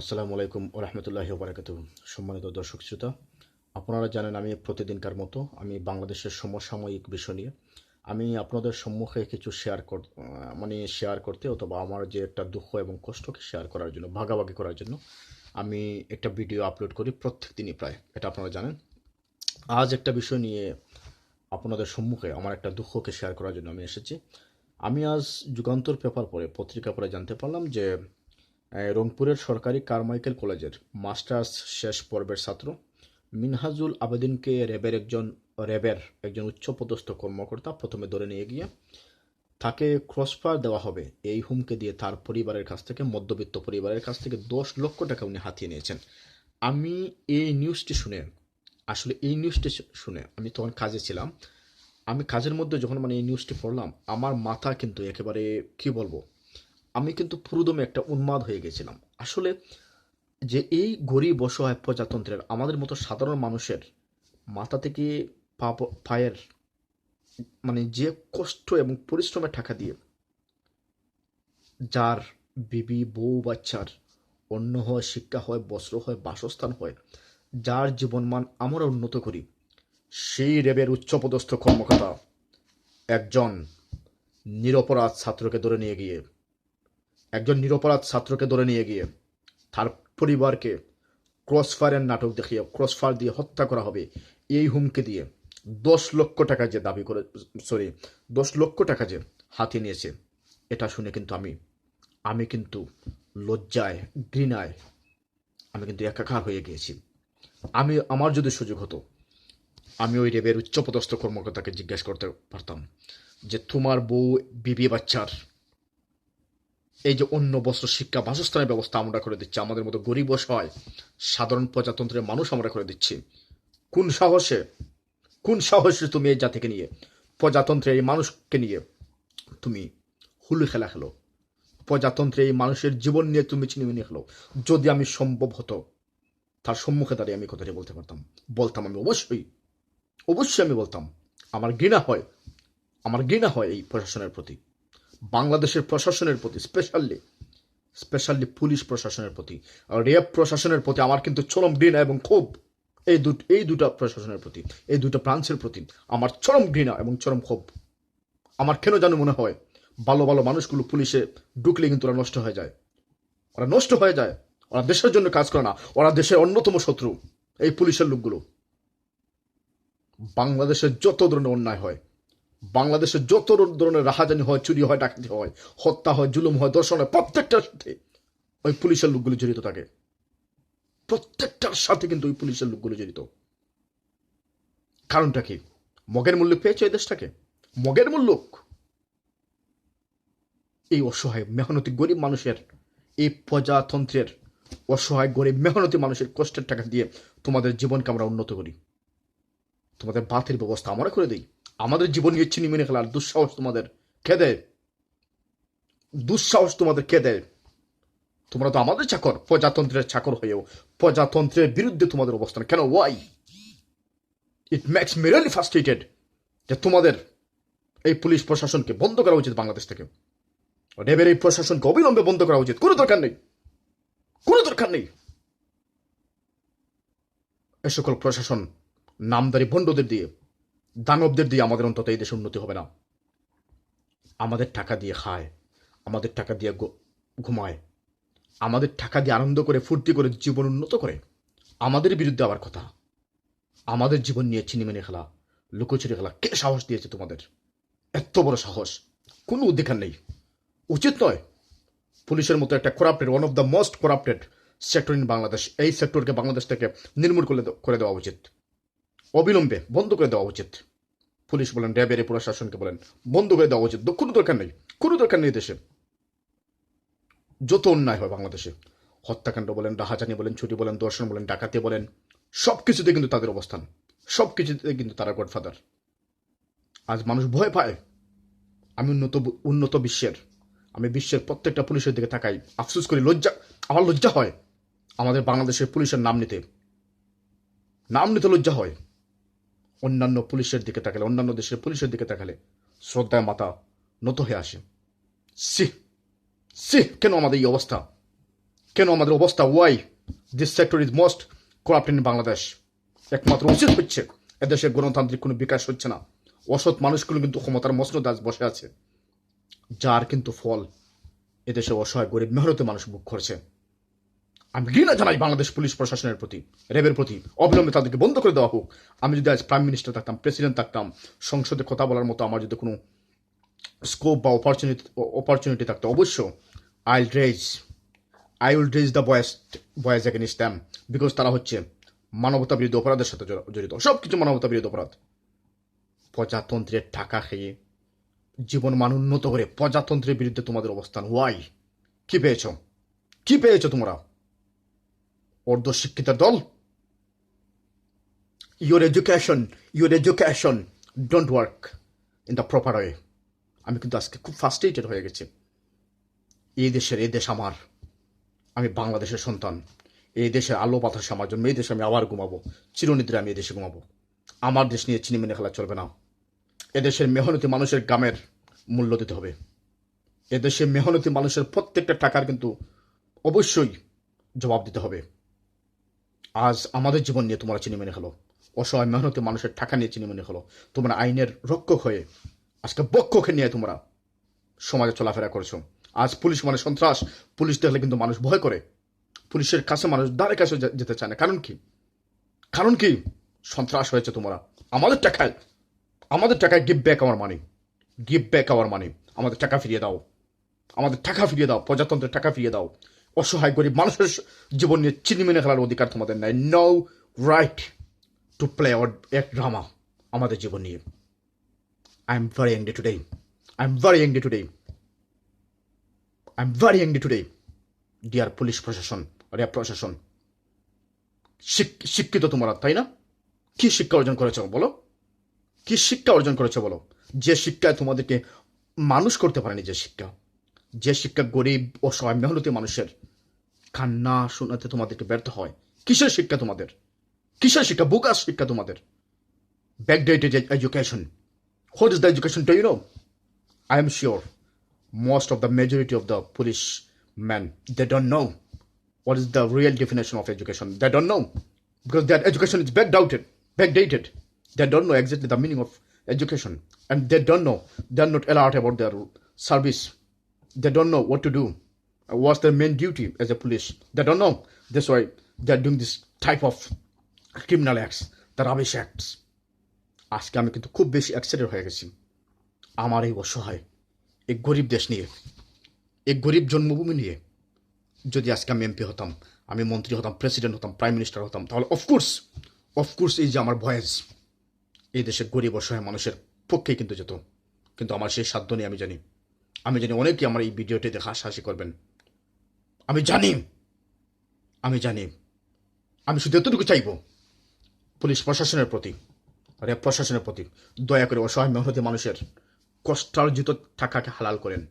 আসসালামু আলাইকুম ও রহমতুল্লাহি বারাকাতু সম্মানিত দর্শক শ্রোতা, আপনারা জানেন আমি প্রতিদিনকার মতো আমি বাংলাদেশের সমসাময়িক বিষয় নিয়ে আমি আপনাদের সম্মুখে কিছু শেয়ার কর মানে শেয়ার করতে অথবা আমার যে একটা দুঃখ এবং কষ্টকে শেয়ার করার জন্য, ভাগাভাগি করার জন্য আমি একটা ভিডিও আপলোড করি প্রত্যেক দিনই প্রায়, এটা আপনারা জানেন। আজ একটা বিষয় নিয়ে আপনাদের সম্মুখে আমার একটা দুঃখকে শেয়ার করার জন্য আমি এসেছি। আমি আজ যুগান্তর পেপার পরে পত্রিকা পড়ে জানতে পারলাম যে রংপুরের সরকারি কারমাইকেল কলেজের মাস্টার্স শেষ পর্বের ছাত্র। মিনহাজুল আবেদিনকে র্যাবের একজন র্যাবের একজন উচ্চপদস্থ কর্মকর্তা প্রথমে ধরে নিয়ে গিয়ে তাকে ক্রসফায়ার দেওয়া হবে। এই হুমকে দিয়ে তার পরিবারের কাছ থেকে, মধ্যবিত্ত পরিবারের কাছ থেকে দশ লক্ষ টাকা উনি হাতিয়ে নিয়েছেন। আমি এই নিউজটি শুনে, আসলে এই নিউজটি শুনে আমি তখন কাজে ছিলাম। আমি কাজের মধ্যে যখন মানে এই নিউজটি পড়লাম, আমার মাথা কিন্তু একেবারে, কি বলব আমি কিন্তু পুরোদমে একটা উন্মাদ হয়ে গেছিলাম। আসলে যে এই গরিব অসহায় প্রজাতন্ত্রের, আমাদের মতো সাধারণ মানুষের মাথা থেকে পা পায়ের মানে যে কষ্ট এবং পরিশ্রমের টাকা দিয়ে যার বিবি, বউ, বাচ্চার অন্ন হয়, শিক্ষা হয়, বস্ত্র হয়, বাসস্থান হয়, যার জীবনমান আমরা উন্নত করি, সেই রেবের উচ্চপদস্থ কর্মকর্তা একজন নিরপরাধ ছাত্রকে ধরে নিয়ে গিয়ে একজন নিরপরাধ ছাত্রকে ধরে নিয়ে গিয়ে তার পরিবারকে ক্রসফায়ারের নাটক দেখিয়ে, ক্রসফায়ার দিয়ে হত্যা করা হবে, এই হুমকি দিয়ে দশ লক্ষ টাকা যে দাবি করে সরি দশ লক্ষ টাকা যে হাতে নিয়েছে, এটা শুনে কিন্তু আমি আমি কিন্তু লজ্জায়, ঘৃণায়, আমি কিন্তু একাকার হয়ে গিয়েছি। আমি, আমার যদি সুযোগ হতো, আমি ওই রেবের উচ্চপদস্থ কর্মকর্তাকে জিজ্ঞেস করতে পারতাম যে, তোমার বউ বিবি বাচ্চার এই যে অন্য বস্ত্র শিক্ষা বাসস্থানের ব্যবস্থা আমরা করে দিচ্ছি, আমাদের মতো গরিব অসহায়, সাধারণ প্রজাতন্ত্রের মানুষ আমরা করে দিচ্ছি। কোন সাহসে কোন সাহসে তুমি এই জাতিকে নিয়ে, প্রজাতন্ত্রের এই মানুষকে নিয়ে তুমি হুলু খেলা খেলো? প্রজাতন্ত্রে এই মানুষের জীবন নিয়ে তুমি চিনিমিনি খেলো? যদি আমি সম্ভব হতো, তার সম্মুখে দাঁড়িয়ে আমি কথাটি বলতে পারতাম। বলতাম আমি অবশ্যই অবশ্যই আমি বলতাম, আমার ঘৃণা হয়, আমার ঘৃণা হয় এই প্রশাসনের প্রতি। বাংলাদেশের প্রশাসনের প্রতি স্পেশালি স্পেশালি পুলিশ প্রশাসনের প্রতি, আর রেপ প্রশাসনের প্রতি আমার কিন্তু চরম ঘৃণা এবং ক্ষোভ। এই দুট, এই দুটা প্রশাসনের প্রতি, এই দুটো ব্রাঞ্চের প্রতি আমার চরম ঘৃণা এবং চরম ক্ষোভ। আমার কেন যেন মনে হয়, ভালো ভালো মানুষগুলো পুলিশে ঢুকলে কিন্তু ওরা নষ্ট হয়ে যায়। ওরা নষ্ট হয়ে যায়। ওরা দেশের জন্য কাজ করে না। ওরা দেশের অন্যতম শত্রু, এই পুলিশের লোকগুলো। বাংলাদেশে যত ধরনের অন্যায় হয় বাংলাদেশে যত ধরনের রাহাজানি হয়, চুরি হয়, ডাকাতি হয়, হত্যা হয়, জুলুম হয় দর্শন হয়, প্রত্যেকটার সাথে ওই পুলিশের লোকগুলো জড়িত থাকে। প্রত্যেকটার সাথে কিন্তু ওই পুলিশের লোকগুলো জড়িত। কারণটা কি? মগের মূল্য পেয়েছে এই দেশটাকে? মগের মূল্য এই অসহায়, মেহনতি, গরিব মানুষের, এই প্রজাতন্ত্রের অসহায়, গরিব, মেহনতি মানুষের কষ্টের টাকা দিয়ে তোমাদের জীবনকে আমরা উন্নত করি। তোমাদের বাতের ব্যবস্থা আমরা করে দিই। আমাদের জীবন নিয়ে চিনি মেনে খেলার, দুঃসাহস তোমাদের। দেয়? দুঃসাহস তোমাদের দেয়? তোমরা তো আমাদের চাকর, প্রজাতন্ত্রের চাকর হয়েও। প্রজাতন্ত্রের বিরুদ্ধে তোমাদের অবস্থান। কেন? Why it makes me really frustrated যে তোমাদের এই পুলিশ প্রশাসনকে বন্ধ করা উচিত বাংলাদেশ থেকে। রেবের এই প্রশাসনকে অবিলম্বে বন্ধ করা উচিত। কোনো দরকার নেই। কোনো দরকার নেই। এ সকল প্রশাসন, নামদারি ভণ্ডদের দিয়ে দানবদের দিয়ে আমাদের অন্তত এই দেশে উন্নতি হবে না। আমাদের টাকা দিয়ে খায়, আমাদের টাকা দিয়ে ঘুমায়, আমাদের টাকা দিয়ে আনন্দ করে, ফুর্তি করে জীবন উন্নত করে, আমাদের বিরুদ্ধে আবার কথা। আমাদের জীবন নিয়ে চিনিমেনে খেলা, লুকোচুরি খেলা, কে সাহস দিয়েছে তোমাদের? এত বড় সাহস, কোনো অধিকার নেই। উচিত নয়, পুলিশের মতো একটা corrupted one of the most corrupted sector in Bangladesh এই সেক্টরকে বাংলাদেশ থেকে নির্মূল করে করে দেওয়া উচিত। অবিলম্বে বন্ধ করে দেওয়া উচিত। পুলিশ বলেন র্যাবের প্রশাসনকে বলেন, বন্ধ করে দেওয়া উচিত। কোনো দরকার নেই। কোনো দরকার নেই দেশে। যত অন্যায় হয় বাংলাদেশে। হত্যাকাণ্ড বলেন রাহাজানি বলেন, ছুটি বলেন, দর্শন বলেন, ডাকাতি বলেন সব কিছুতে কিন্তু তাদের অবস্থান। সব কিছুতে কিন্তু তারা গডফাদার। আজ মানুষ ভয় পায়। আমি উন্নত উন্নত বিশ্বের। আমি বিশ্বের প্রত্যেকটা পুলিশের দিকে তাকাই। আফসোস করি, লজ্জা, আমার লজ্জা হয়। আমাদের বাংলাদেশের পুলিশের নাম নিতে। নাম নিতে লজ্জা হয়। অন্যান্য পুলিশের দিকে তাকালে, অন্যান্য দেশের পুলিশের দিকে তাকালে শ্রদ্ধায় মাথা নত হয়ে আসে। সি সি কেন আমাদের এই অবস্থা? কেন আমাদের অবস্থা? Why this sector is most corrupt in Bangladesh একমাত্র উচিত হচ্ছে এদেশে গণতান্ত্রিক কোনো বিকাশ হচ্ছে না। অসৎ মানুষগুলো কিন্তু ক্ষমতার মসনদ আজ বসে আছে। যার কিন্তু ফল এদেশে অসহায়, গরিব মেহরতে মানুষ বুক করছে। আমি ঘৃণা জানাই বাংলাদেশ পুলিশ প্রশাসনের প্রতি র্যাবের প্রতি। অবিলম্বে তাদেরকে বন্ধ করে দেওয়া হোক। আমি যদি আজ প্রাইম মিনিস্টার থাকতাম প্রেসিডেন্ট থাকতাম, সংসদে কথা বলার মতো আমার যদি কোনো স্কোপ বা অপরচুনিটি অপরচুনিটি থাকতো, অবশ্য I raise I will raise the voice boys against them because তারা হচ্ছে মানবতা বিরোধী অপরাধের সাথে জড়িত। সব কিছু মানবতা বিরোধী অপরাধ। প্রজাতন্ত্রের টাকা খেয়ে জীবন মান উন্নত করে প্রজাতন্ত্রের বিরুদ্ধে তোমাদের অবস্থান। ওয়াই কি পেয়েছ? কি পেয়েছ তোমরা? অর্ধ শিক্ষিত দল। Your education your education don't work in the proper way আমি কিন্তু আজকে খুব ফার্স্টেটেড হয়ে গেছি। এই দেশের, এই দেশ আমার। আমি বাংলাদেশের সন্তান। এই দেশের আলো বাতাস আমার জন্য এই দেশে আমি আবার ঘুমাবো। চিরনিদ্রে আমি এই দেশে ঘুমাবো। আমার দেশ নিয়ে চিনি মেনে খেলা চলবে না। এদেশের মেহনতি মানুষের গ্রামের মূল্য দিতে হবে। এদেশের মেহনতি মানুষের প্রত্যেকটা টাকার কিন্তু অবশ্যই জবাব দিতে হবে। আজ আমাদের জীবন নিয়ে তোমরা চিনি মেনে হলো। অসহায় মেহনতি মানুষের টাকা নিয়ে চিনি মেনে খেলো তোমরা আইনের রক্ষক হয়ে আজকে বক্ষকে নিয়ে তোমরা সমাজে চলাফেরা করছ। আজ পুলিশ মানে সন্ত্রাস। পুলিশ দেখলে কিন্তু মানুষ ভয় করে। পুলিশের কাছে মানুষ দ্বারের কাছে যেতে চায় না। কারণ কি? কারণ কি? সন্ত্রাস হয়েছে তোমরা। আমাদের টাকায় আমাদের টাকায় গিভ ব্যাক আমার মানি গিভ ব্যাক আমার মানি আমাদের টাকা ফিরিয়ে দাও। আমাদের টাকা ফিরিয়ে দাও। প্রজাতন্ত্রের টাকা ফিরিয়ে দাও। অসহায় গরিব মানুষের জীবন নিয়ে চিনি মেনে খেলার অধিকার তোমাদের নাই। No right to play our এক ড্রামা আমাদের জীবন নিয়ে। I am very angry today I am very angry today I am very angry today dear police প্রশাসন, র্যাব প্রশাসন, শিক- শিক্ষিত তোমরা, তাই না? কি শিক্ষা অর্জন করেছ বলো? কি শিক্ষা অর্জন করেছ বলো? যে শিক্ষায় তোমাদেরকে মানুষ করতে পারেনি, যে শিক্ষা। যে শিক্ষা গরিব, অসহায়, মেহনতি মানুষের কান্না শোনাতে তোমাদেরকে ব্যর্থ হয় কিসের শিক্ষা তোমাদের কিসের শিক্ষা বোকাস শিক্ষা তোমাদের backdated education what is the education do you know I am sure most of the majority of the police men they don't know what is the real definition of education. They don't know because their education is backdated, backdated. They don't know exactly the meaning of education, and they don't know. They are not alert about their service. They don't know what to do. What's their main duty as a police? They don't know. That's why they are doing this type of criminal acts, the rubbish acts. আজকে আমি কিন্তু খুব বেশি excited হয়ে গেছি আমার এই অসহায় এই গরিব দেশ নিয়ে এই গরিব জন্মভূমি নিয়ে যদি আজকে আমি এমপি হতাম আমি মন্ত্রী হতাম প্রেসিডেন্ট হতাম প্রাইম মিনিস্টার হতাম তাহলে অফকোর্স অফকোর্স এই যে আমার ভয়েস এই দেশের গরিব অসহায় মানুষের পক্ষেই কিন্তু যেত কিন্তু আমার সেই সাধ্য নেই আমি জানি আমি জানি অনেকেই আমার এই ভিডিওটি দেখে হাসাহাসি করবেন আমি জানি। আমি জানি। আমি শুধু এতটুকু চাইব, পুলিশ প্রশাসনের প্রতি র্যাব প্রশাসনের প্রতি দয়া করে অসহায় মেহনতি মানুষের কষ্টার্জিত টাকাকে হালাল করেন।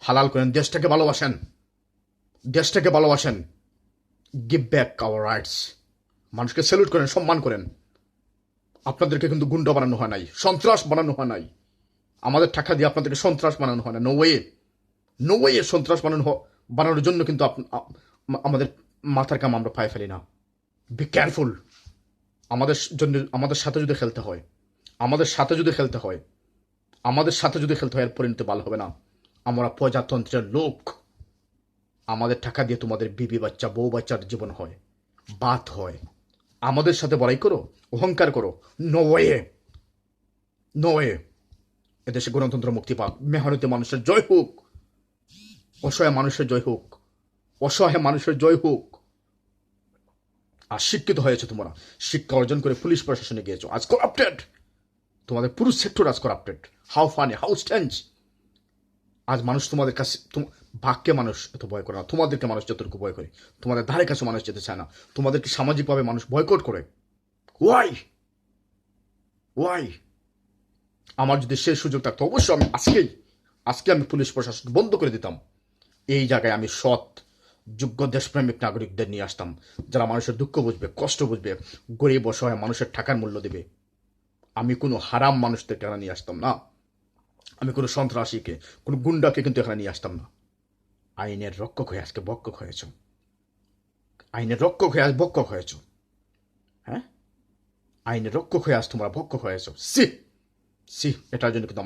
হালাল করেন, দেশটাকে ভালোবাসেন। দেশটাকে ভালোবাসেন। গিভ ব্যাক আওয়ার রাইটস মানুষকে স্যালুট করেন, সম্মান করেন। আপনাদেরকে কিন্তু গুন্ডা বানানো হয় নাই, সন্ত্রাস বানানো হয় নাই। আমাদের টাকা দিয়ে আপনাদেরকে সন্ত্রাস বানানো হয় না নো ওয়ে নো ওয়ে সন্ত্রাস বানানো বানানোর জন্য কিন্তু আমাদের মাথার কাম আমরা পায়ে ফেলি না। বি কেয়ারফুল আমাদের জন্য আমাদের সাথে যদি খেলতে হয়, আমাদের সাথে যদি খেলতে হয়, আমাদের সাথে যদি খেলতে হয়, এর পরিণতি ভালো হবে না। আমরা প্রজাতন্ত্রের লোক। আমাদের টাকা দিয়ে তোমাদের বিবি বাচ্চা, বউ বাচ্চার জীবন হয়। বাত হয়। আমাদের সাথে বড়াই করো, অহংকার করো। নো ওয়ে নো ওয়ে এদেশে গণতন্ত্র মুক্তি পাক। মেহনতি মানুষের জয় হোক। অসহায় মানুষের জয় হোক। অসহায় মানুষের জয় হোক। আর শিক্ষিত হয়েছে তোমরা। শিক্ষা অর্জন করে পুলিশ প্রশাসনে গিয়েছো। আজ করাপ্টেড তোমাদের পুরো সেক্টর আজ corrupted how funny how stand আজ মানুষ তোমাদের কাছে ভাগকে মানুষ এত ভয় করে না। তোমাদেরকে মানুষ যতটুকু ভয় করে, তোমাদের ধারে কাছে মানুষ যেতে চায় না। তোমাদেরকে সামাজিকভাবে মানুষ বয়কট করে। ওয়াই ওয়াই আমার যদি সেই সুযোগ থাকতো, অবশ্যই আমি আজকেই আজকে আমি পুলিশ প্রশাসন বন্ধ করে দিতাম। এই জায়গায় আমি সৎ, যোগ্য দেশপ্রেমিক নাগরিকদের নিয়ে আসতাম, যারা মানুষের দুঃখ বুঝবে, কষ্ট বুঝবে, গরিব অসহায় মানুষের টাকার মূল্য দেবে। আমি কোনো হারাম মানুষদেরকে এখানে নিয়ে আসতাম না। আমি কোনো সন্ত্রাসীকে, কোনো গুন্ডাকে কিন্তু এখানে নিয়ে আসতাম না। আইনের রক্ষক হয়ে আজকে বক্ষক হয়েছ। আইনের রক্ষক হয়ে আজ ভক্ষক হয়েছ। হ্যাঁ? আইনের রক্ষক হয়ে আজ তোমরা ভক্ষক হয়েছ। সি সি এটার জন্য কিন্তু আমাদের